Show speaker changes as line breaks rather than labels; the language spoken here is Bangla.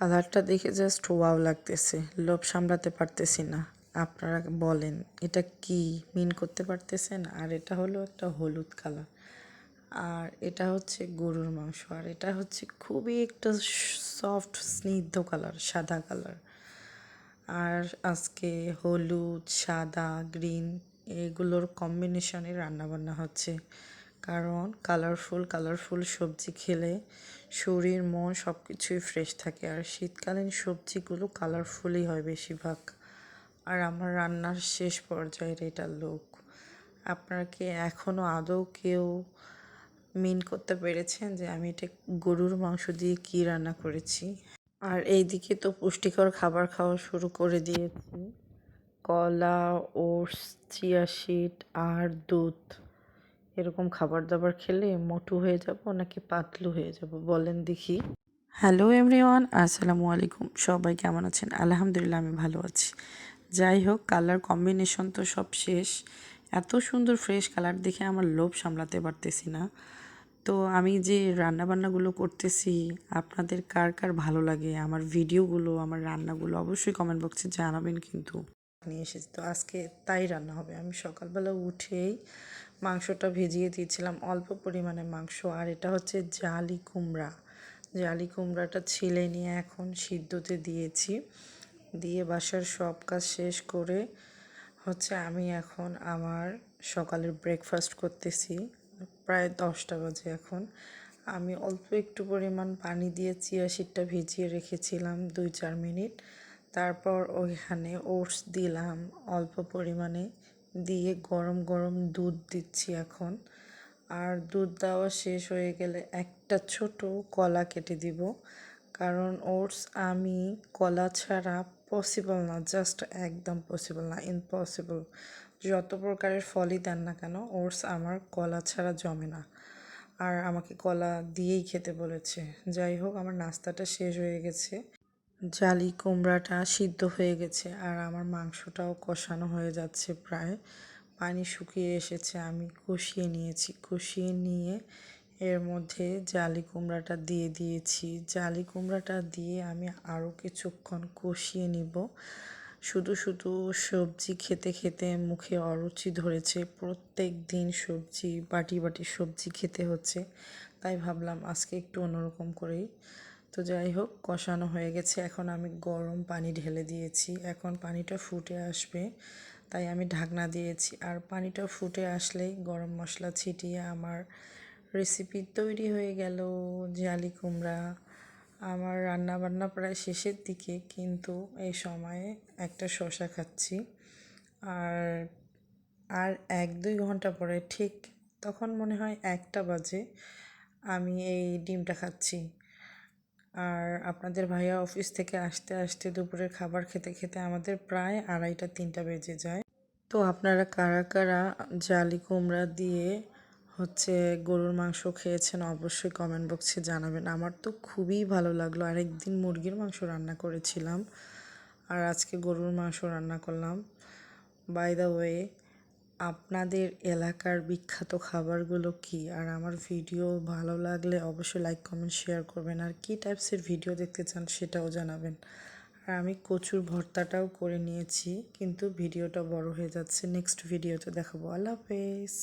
কালারটা দেখে জাস্ট ওয়াও লাগতেছে। লোভ সামলাতে পারতেছি না। আপনারা বলেন, এটা কি মিন করতে পারতেছেন? আর এটা হলো একটা হলুদ কালার। আর এটা হচ্ছে গরুর মাংস। আর এটা হচ্ছে খুবই একটা সফট স্নিগ্ধ কালার, সাদা কালার। আর আজকে হলুদ, সাদা গ্রিন এগুলোর কম্বিনেশনে রান্নাবান্না হচ্ছে। কারণ কালারফুল কালারফুল সবজি খেলে শরীর, মন সব কিছুই ফ্রেশ থাকে। আর শীতকালীন সবজিগুলো কালারফুলই হয় বেশিরভাগ। আর আমার রান্নার শেষ পর্যায়ের এটা লোক। আপনারা কি এখনও আদৌ কেউ মিন করতে পেরেছেন যে আমি এটা গরুর মাংস দিয়ে কী রান্না করেছি? আর এইদিকে তো পুষ্টিকর খাবার খাওয়া শুরু করে দিয়েছি। কলা, ওটস, চিয়া সিড আর দুধ। এরকম খাবার দাবার খেলে মোটু হয়ে যাব নাকি পাতলু হয়ে যাব? বলেন দেখি। হ্যালো এভরিওয়ান, আসসালামু আলাইকুম। সবাই কেমন আছেন? আলহামদুলিল্লাহ, আমি ভালো আছি। যাই হোক, কালার কম্বিনেশন তো সব শেষ। এত সুন্দর ফ্রেশ কালার দেখে আমার লোভ সামলাতে পারতেছি না। তো আমি যে রান্নাবান্নাগুলো করতেছি, আপনাদের কার কার ভালো লাগে? আমার ভিডিওগুলো, আমার রান্নাগুলো অবশ্যই কমেন্ট বক্সে জানাবেন কিন্তু। নিয়ে এসেছি। তো আজকে তাই রান্না হবে। আমি সকালবেলা উঠেই মাংসটা ভিজিয়ে দিয়েছিলাম, অল্প পরিমাণে মাংস। আর এটা হচ্ছে জালি কুমড়া। জালি কুমড়াটা ছিলে নিয়ে এখন সিদ্ধতে দিয়েছি। দিয়ে বাসার সব কাজ শেষ করে হচ্ছে আমি এখন আমার সকালের ব্রেকফাস্ট করতেছি। প্রায় দশটা বাজে এখন। আমি অল্প একটু পরিমাণ পানি দিয়ে চিয়া সিটটা ভিজিয়ে রেখেছিলাম দুই চার মিনিট। তারপর ওইখানে ওটস দিলাম, অল্প পরিমাণে দিয়ে গরম গরম দুধ দিচ্ছি এখন। আর দুধ দেওয়া শেষ হয়ে গেলে একটা ছোট কলা কেটে দিব। কারণ ওটস আমি কলা ছাড়া পসিবল না জাস্ট একদম পসিবল না ইম্পসিবল যত প্রকারের ফলই দেন না কেন, ওটস আমার কলা ছাড়া জমে না। আর আমাকে কলা দিয়েই খেতে বলেছে। যাই হোক, আমার নাস্তাটা শেষ হয়ে গেছে। জালি কুমড়াটা সিদ্ধ হয়ে গেছে আর আমার মাংসটাও কষানো হয়ে যাচ্ছে প্রায়। পানি শুকিয়ে এসেছে, আমি কষিয়ে নিয়েছি। কষিয়ে নিয়ে এর মধ্যে জালি কুমড়াটা দিয়ে দিয়েছি। জালি কুমড়াটা দিয়ে আমি আরও কিছুক্ষণ কষিয়ে নিব। শুধু শুধু সবজি খেতে খেতে মুখে অরুচি ধরেছে। প্রত্যেক দিন সবজি, বাটি বাটি সবজি খেতে হচ্ছে। তাই ভাবলাম আজকে একটু অন্যরকম করেই তো যাই হোক, কষানো হয়ে গেছে। এখন আমি গরম পানি ঢেলে দিয়েছি। এখন পানিটা ফুটে আসবে। তাই আমি ঢাকনা দিয়েছি। আর পানিটা ফুটে আসলেই গরম মশলা ছিটিয়ে আমার রেসিপি তৈরি হয়ে গেল। জালি কুমড়া আমার রান্না বান্না প্রায় শেষের দিকে, কিন্তু এই সময়ে একটা শশা খাচ্ছি। আর আর এক দুই ঘণ্টা পরে ঠিক তখন মনে হয় একটা বাজে আমি এই ডিমটা খাচ্ছি। আর আপনাদের ভাইয়া অফিস থেকে আসতে আসতে দুপুরের খাবার খেতে খেতে আমাদের প্রায় আড়াইটা, তিনটা বেজে যায়। তো আপনারা কারা কারা জালি কুমড়া দিয়ে হচ্ছে গরুর মাংস খেয়েছেন অবশ্যই কমেন্ট বক্সে জানাবেন। আমার তো খুবই ভালো লাগল। আরেকদিন মুরগির মাংস রান্না করেছিলাম। আর আজকে গরুর মাংস রান্না করলাম। বাই দ্য ওয়ে আপনাদের এলাকার বিখ্যাত খাবারগুলো কি? আর আমার ভিডিও ভালো লাগলে অবশ্যই লাইক কমেন্ট শেয়ার করবেন। আর কী টাইপসের ভিডিও দেখতে চান সেটাও জানাবেন। আর আমি কচুর ভর্তাটাও করে নিয়েছি, কিন্তু ভিডিওটা বড় হয়ে যাচ্ছে। নেক্সট ভিডিওতে দেখাবো। আল্লাহ হাফেজ।